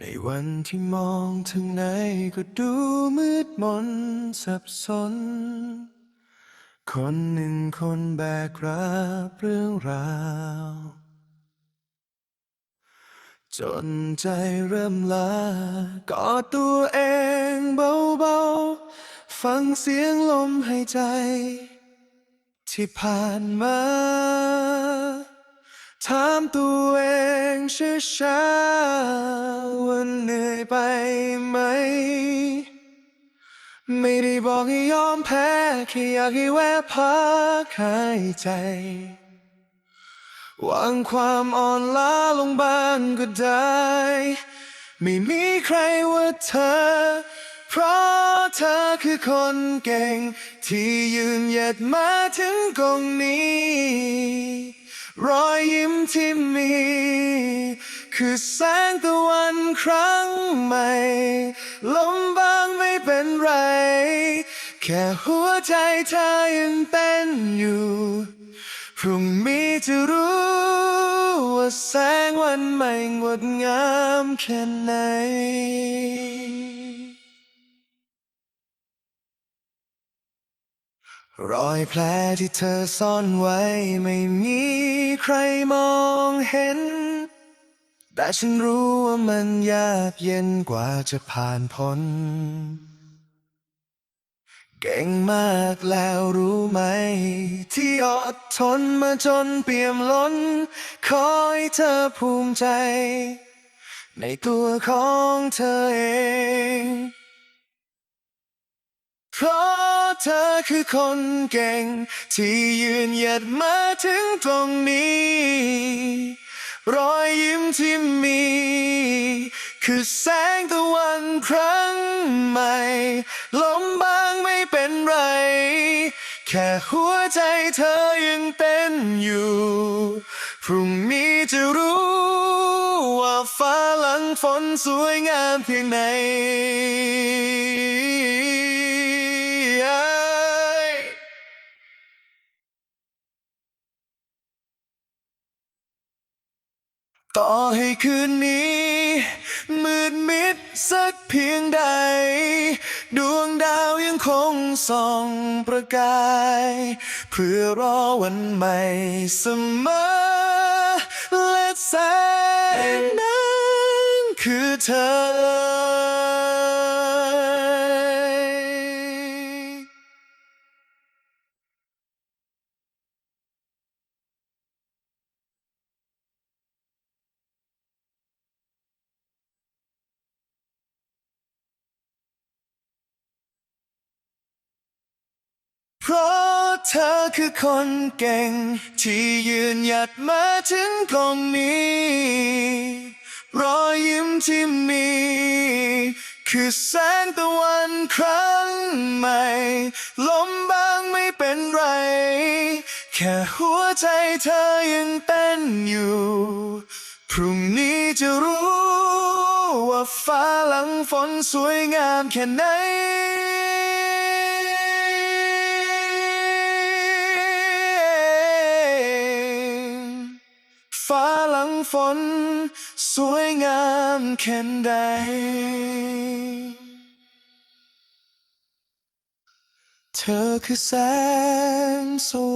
ในวันที่มองทางไหนก็ดูมืดมนสับสน คนหนึ่งคนแบกรับเรื่องราว จนใจเริ่มลากอดตัวเองเบาๆ ฟังเสียงลมหายใจ ที่ผ่านมา ถามตัวเองช้าๆว่าเหนื่อยไปไหม ไม่ได้บอกให้ยอมแพ้แค่อยากให้แวะพักหายใจวางความอ่อนล้าลงบ้างก็ได้ ไม่มีใครว่าเธอ เพราะเธอคือคนเก่ง ที่ยืนหยัดมาถึงตรงนี้ รอยยิ้มที่มี คือแสงตะวันครั้งใหม่ลมบางไม่เป็นไร แค่หัวใจเธอยังเต้นอยู่ พรุ่งนี้จะรู้ว่าแสงวันใหม่งดงามแค่ไหนรอยแผลที่เธอซ่อนไว้ไม่มี ใครมองเห็น แต่ฉันรู้ว่ามันยากเย็นกว่าจะผ่านพ้น เก่งมากแล้วรู้ไหม ที่อดทนมาจนเปี่ยมล้น ขอให้เธอภูมิใจ ในตัวของเธอเอง เพราะ เธอคือคนเก่ง ที่ยืนหยัดมาถึงตรงนี้ รอยยิ้มที่มี คือแสงตะวันครั้งใหม่ลมบางไม่เป็นไร แค่หัวใจเธอยังเต้นอยู่ พรุ่งนี้จะรู้ว่าฟ้าหลังฝนสวยงามเพียงไหน ต่อให้คืนนี้ มืดมิดสักเพียงใด ดวงดาวยังคงส่องประกาย เพื่อรอวันใหม่เสมอและแสงนั้นคือเธอ เพราะเธอคือคนเก่ง ที่ยืนหยัดมาถึงตรงนี้ รอยยิ้มที่มี คือแสงตะวันครั้งใหม่ ลมบางไม่เป็นไร แค่หัวใจเธอยังเต้นอยู่ พรุ่งนี้จะรู้ว่าฟ้าหลังฝนสวยงามแค่ไหน งฝน สวยงามแค่ใด เธอคือแสงสว่